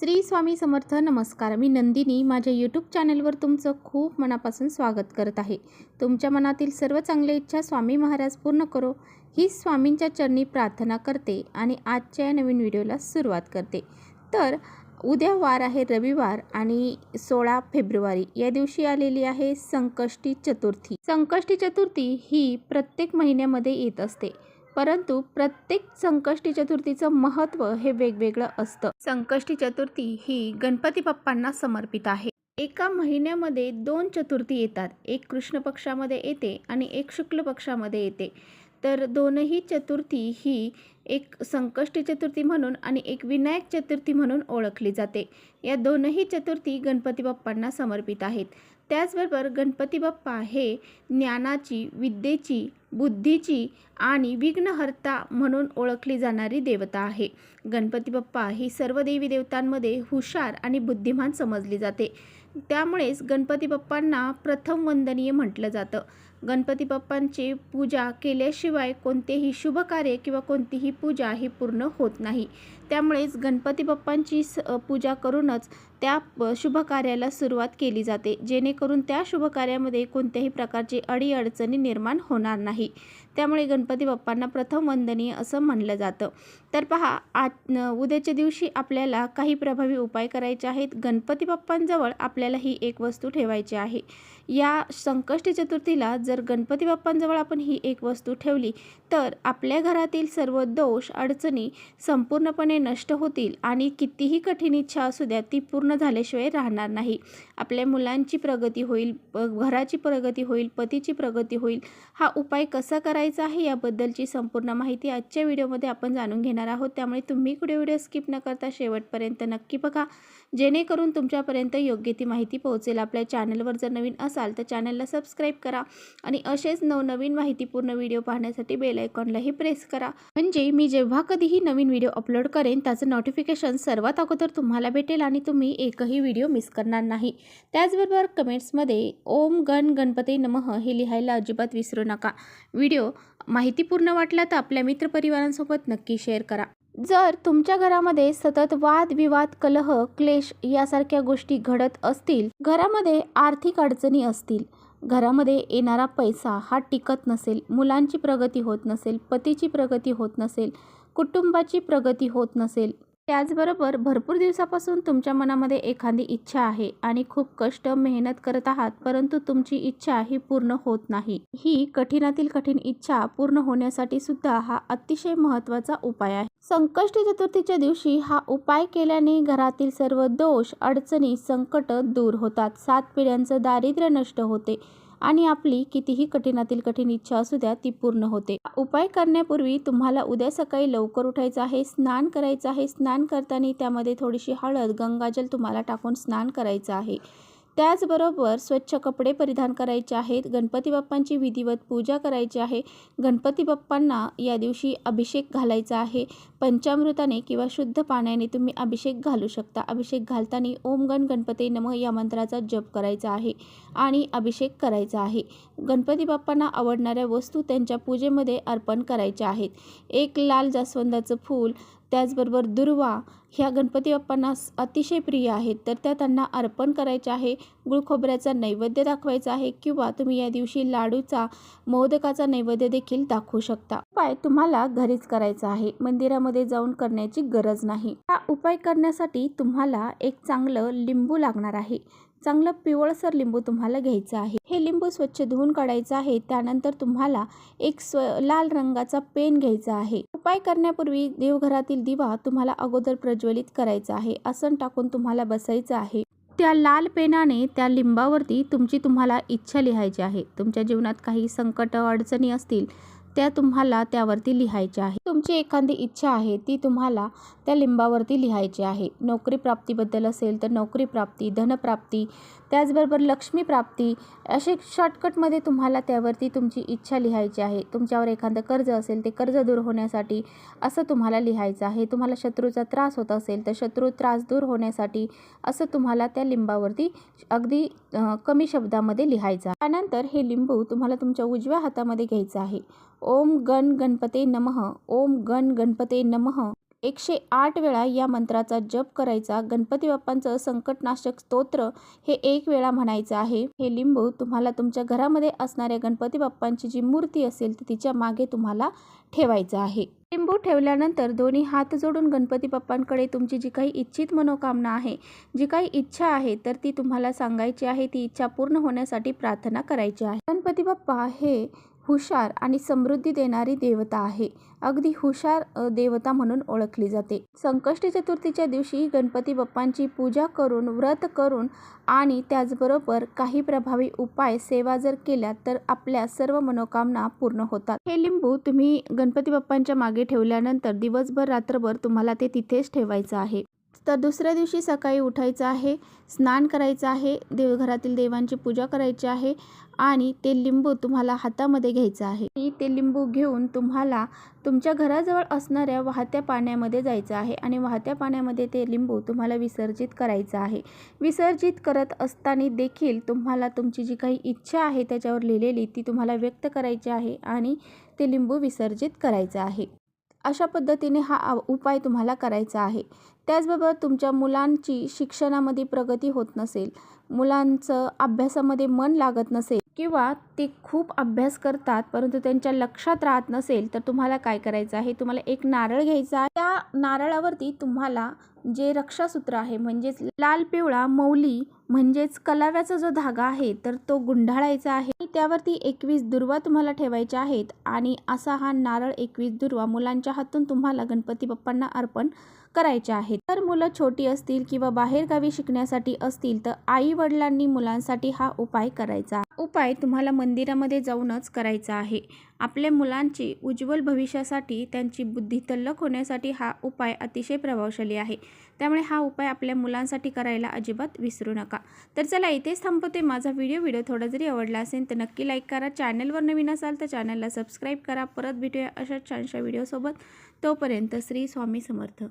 श्री स्वामी समर्थ नमस्कार. मी नंदिनी. माझ्या यूट्यूब चॅनलवर तुमचं खूप मनापासून स्वागत करत आहे. तुमच्या मनातील सर्व चांगल्या इच्छा स्वामी महाराज पूर्ण करो. ही स्वामींच्या चरणी प्रार्थना करते आणि आजच्या या नवीन व्हिडिओला सुरुवात करते. तर उद्या वार आहे रविवार आणि सोळा फेब्रुवारी. या दिवशी आलेली आहे संकष्टी चतुर्थी. संकष्टी चतुर्थी ही प्रत्येक महिन्यामध्ये येत असते. परंतु प्रत्येक संकष्टी चतुर्थीचं महत्त्व हे वेगवेगळं असतं. संकष्टी चतुर्थी ही गणपती बाप्पांना समर्पित आहे. एका महिन्यामध्ये दोन चतुर्थी येतात. एक कृष्ण पक्षामध्ये येते आणि एक शुक्ल पक्षामध्ये येते. तर दोनही चतुर्थी ही एक संकष्टी चतुर्थी म्हणून आणि एक विनायक चतुर्थी म्हणून ओळखली जाते. या दोनही चतुर्थी गणपती बाप्पांना समर्पित आहेत. त्याचबरोबर गणपती बाप्पा हे ज्ञानाची विद्येची बुद्धीची आणि विघ्नहर्ता म्हणून ओळखली जाणारी देवता आहे. गणपती बाप्पा ही सर्व देवी देवतांमध्ये हुशार आणि बुद्धिमान समजली जाते. त्यामुळेच गणपती बाप्पांना प्रथम वंदनीय म्हटलं जातं. गणपती बाप्पांची पूजा केल्याशिवाय कोणतेही शुभ कार्य किंवा कोणतीही पूजा ही पूर्ण होत नाही. त्यामुळेच गणपती बाप्पांची स पूजा करूनच त्या शुभकार्याला शुभ कार्याला सुरुवात केली जाते. जेणेकरून त्या शुभ कार्यामध्ये कोणत्याही प्रकारची अडीअडचणी निर्माण होणार नाही. त्यामुळे गणपती बाप्पांना प्रथम वंदनीय असं म्हणलं जातं. तर पहा आज उद्याच्या दिवशी आपल्याला काही प्रभावी उपाय करायचे आहेत. गणपती बाप्पांजवळ आपल्याला ही एक वस्तू ठेवायची आहे. या संकष्टी चतुर्थीला जर गणपती बाप्पांजवळ आपण ही एक वस्तू ठेवली तर आपल्या घरातील सर्व दोष अडचणी संपूर्णपणे नष्ट होतील आणि कितीही कठीण इच्छा असू द्या ती पूर्ण झाल्याशिवाय राहणार नाही. आपल्या मुलांची प्रगती होईल घराची प्रगती होईल पतीची प्रगती होईल हा उपाय कसा करायचा आहे याबद्दलची संपूर्ण माहिती आजच्या व्हिडिओमध्ये आपण जाणून घेणार आहोत. त्यामुळे तुम्ही कुठे व्हिडिओ स्किप न करता शेवटपर्यंत नक्की बघा. जेणेकरून तुमच्यापर्यंत योग्य ती माहिती पोहोचेल. आपल्या चॅनलवर जर नवीन असाल तर चॅनलला सबस्क्राईब करा आणि असेच नवनवीन माहितीपूर्ण व्हिडिओ पाहण्यासाठी बेल आयकॉनलाही प्रेस करा. म्हणजे मी जेव्हा कधीही नवीन व्हिडिओ अपलोड करेन त्याचं नोटिफिकेशन सर्वात अगोदर तुम्हाला भेटेल आणि तुम्ही एकही व्हिडिओ मिस करणार नाही. त्याचबरोबर कमेंट्समध्ये ओम गण गणपती नमः हे लिहायला अजिबात विसरू नका. व्हिडिओ माहितीपूर्ण वाटला तर आपल्या मित्रपरिवारांसोबत नक्की शेअर करा. जर तुमच्या घरामध्ये सतत वाद विवाद कलह क्लेश यासारख्या गोष्टी घडत असतील घरामध्ये आर्थिक अडचणी असतील घरामध्ये येणारा पैसा हा टिकत नसेल मुलांची प्रगती होत नसेल पतीची प्रगती होत नसेल कुटुंबाची प्रगती होत नसेल त्याचबरोबर भरपूर दिवसापासून तुमच्या मनामध्ये एखादी इच्छा आहे आणि खूप कष्ट मेहनत करत आहात परंतु तुमची इच्छा ही पूर्ण होत नाही. ही कठीणातील कठीण इच्छा पूर्ण होण्यासाठी सुद्धा हा अतिशय महत्त्वाचा उपाय आहे. संकष्टी चतुर्थीच्या दिवशी हा उपाय केल्याने घरातील सर्व दोष अडचणी संकट दूर होतात. सात पिढ्यांचं दारिद्र्य नष्ट होते. आणि आपली कितीही कठीणातील कठीण इच्छा असू द्या ती पूर्ण होते. उपाय करण्यापूर्वी तुम्हाला उद्या सकाळी लवकर उठायचं आहे स्नान करायचं आहे. स्नान करताना त्यामध्ये थोडीशी हळद गंगाजल तुम्हाला टाकून स्नान करायचं आहे. त्याचबरोबर स्वच्छ कपडे परिधान करायचे आहेत. गणपती बाप्पांची विधिवत पूजा करायची आहे. गणपती बाप्पांना या दिवशी अभिषेक घालायचा आहे. पंचामृताने किंवा शुद्ध पाण्याने तुम्ही अभिषेक घालू शकता. अभिषेक घालताना ओम गण गणपती नम या मंत्राचा जप करायचा आहे आणि अभिषेक करायचा आहे. गणपती बाप्पांना आवडणाऱ्या वस्तू त्यांच्या पूजेमध्ये अर्पण करायच्या आहेत. एक लाल जास्वंदाचं फूल त्याचबरोबर दुर्वा ह्या गणपती बाप्पांना अतिशय प्रिय आहेत. तर त्या त्यांना अर्पण करायच्या आहे गुळ खोबऱ्याचा नैवेद्य दाखवायचा आहे किंवा तुम्ही या दिवशी लाडूचा मोदकाचा नैवेद्य देखील दाखवू शकता. उपाय तुम्हाला घरीच करायचा आहे. मंदिरामध्ये जाऊन करण्याची गरज नाही. हा उपाय करण्यासाठी तुम्हाला एक चांगलं लिंबू लागणार आहे. चांगलं पिवळसर लिंबू तुम्हाला घ्यायचं आहे. हे लिंबू स्वच्छ धुवून काढायचं आहे. त्यानंतर तुम्हाला एक स्व लाल रंगाचा पेन घ्यायचा आहे. उपाय करण्यापूर्वी देवघरातील दिवा तुम्हाला अगोदर प्रज्वलित करायचा आहे. आसन टाकून तुम्हाला बसायचं आहे. त्या लाल पेनाने त्या लिंबावरती तुमची तुम्हाला इच्छा लिहायची आहे. तुमच्या जीवनात काही संकट अडचणी असतील त्या तुम्हाला त्यावरती लिहायच्या आहे. तुमची एखादी इच्छा आहे ती तुम्हाला त्या लिंबावरती लिहायची आहे. नोकरी प्राप्तीबद्दल असेल तर नोकरी प्राप्ती धनप्राप्ती त्याचबरोबर लक्ष्मी प्राप्ती असे शॉर्टकटमध्ये तुम्हाला त्यावरती तुमची इच्छा लिहायची आहे. तुमच्यावर एखादं कर्ज असेल ते कर्ज दूर होण्यासाठी असं तुम्हाला लिहायचं आहे. तुम्हाला शत्रूचा त्रास होत असेल तर शत्रू त्रास दूर होण्यासाठी असं तुम्हाला त्या लिंबावरती अगदी कमी शब्दामध्ये लिहायचं आहे. त्यानंतर हे लिंबू तुम्हाला तुमच्या उजव्या हातामध्ये घ्यायचं आहे. ओम गण गणपते नमः. ओम गण गणपते नमः. एकशे आठ वेळा या मंत्राचा जप करायचा. गणपती बाप्पांचं संकटनाशक स्तोत्र हे एक वेळा म्हणायचं आहे. हे लिंबू तुम्हाला तुमच्या घरामध्ये असणाऱ्या गणपती बाप्पांची जी मूर्ती असेल ती तिच्यामागे तुम्हाला ठेवायचं आहे. लिंबू ठेवल्यानंतर दोन्ही हात जोडून गणपती बाप्पांकडे तुमची जी काही इच्छित मनोकामना आहे जी काही इच्छा आहे तर ती तुम्हाला सांगायची आहे. ती इच्छा पूर्ण होण्यासाठी प्रार्थना करायची आहे. गणपती बाप्पा हे हुशार आणि समृद्धी देणारी देवता आहे. अगदी हुशार देवता म्हणून ओळखली जाते. संकष्टी चतुर्थीच्या दिवशी गणपती बाप्पांची पूजा करून व्रत करून आणि त्याचबरोबर काही प्रभावी उपाय सेवा जर केल्या तर आपल्या सर्व मनोकामना पूर्ण होतात. हे लिंबू तुम्ही गणपती बाप्पांच्या मागे ठेवल्यानंतर दिवसभर रात्रभर तुम्हाला ते तिथेच ठेवायचं आहे. तर दुसऱ्या दिवशी सकाळी उठायचं आहे स्नान करायचं आहे देवघरातील देवांची पूजा करायची आहे आणि ते लिंबू तुम्हाला हातामध्ये घ्यायचं आहे. ते लिंबू घेऊन तुम्हाला तुमच्या घराजवळ असणाऱ्या वाहत्या पाण्यामध्ये जायचं आहे आणि वाहत्या पाण्यामध्ये ते लिंबू तुम्हाला विसर्जित करायचं आहे. विसर्जित करत असताना देखील तुम्हाला तुमची जी काही इच्छा आहे त्याच्यावर लिहिलेली ती तुम्हाला व्यक्त करायची आहे आणि ते लिंबू विसर्जित करायचं आहे. अशा पद्धतीने हा उपाय तुम्हाला करायचा आहे. त्याचबरोबर तुमच्या मुलांची शिक्षणामध्ये प्रगती होत नसेल मुलांचं अभ्यासामध्ये मन लागत नसेल किंवा ते खूप अभ्यास करतात परंतु त्यांच्या लक्षात राहत नसेल तर तुम्हाला काय करायचं आहे? तुम्हाला एक नारळ घ्यायचा आहे. त्या नारळावरती तुम्हाला जे रक्षासूत्र आहे म्हणजेच लाल पिवळा मौली म्हणजेच कलाव्याचा जो धागा आहे तर तो गुंढाळायचा आहे. आणि त्यावरती एकवीस दुर्वा तुम्हाला ठेवायच्या आहेत आणि असा हा नारळ एकवीस दुर्वा मुलांच्या हातून तुम्हाला गणपती बाप्पांना अर्पण करायच्या आहेत. तर मुलं छोटी असतील किंवा बाहेरगावी शिकण्यासाठी असतील तर आई वडिलांनी मुलांसाठी हा उपाय करायचा. उपाय तुम्हाला मंदिरामध्ये जाऊनच करायचा आहे. आपल्या मुलांची उज्ज्वल भविष्यासाठी त्यांची बुद्धी तल्लख होण्यासाठी हा उपाय अतिशय प्रभावशाली आहे. त्यामुळे हा उपाय आपल्या मुलांसाठी करायला अजिबात विसरू नका. तर चला इथेच थांबवते माझा व्हिडिओ. व्हिडिओ थोडा जरी आवडला असेल तर नक्की लाईक करा. चॅनलवर नवीन असाल तर चॅनलला सबस्क्राईब करा. परत भेटूया अशा छानशा व्हिडिओसोबत. तोपर्यंत श्री स्वामी समर्थ.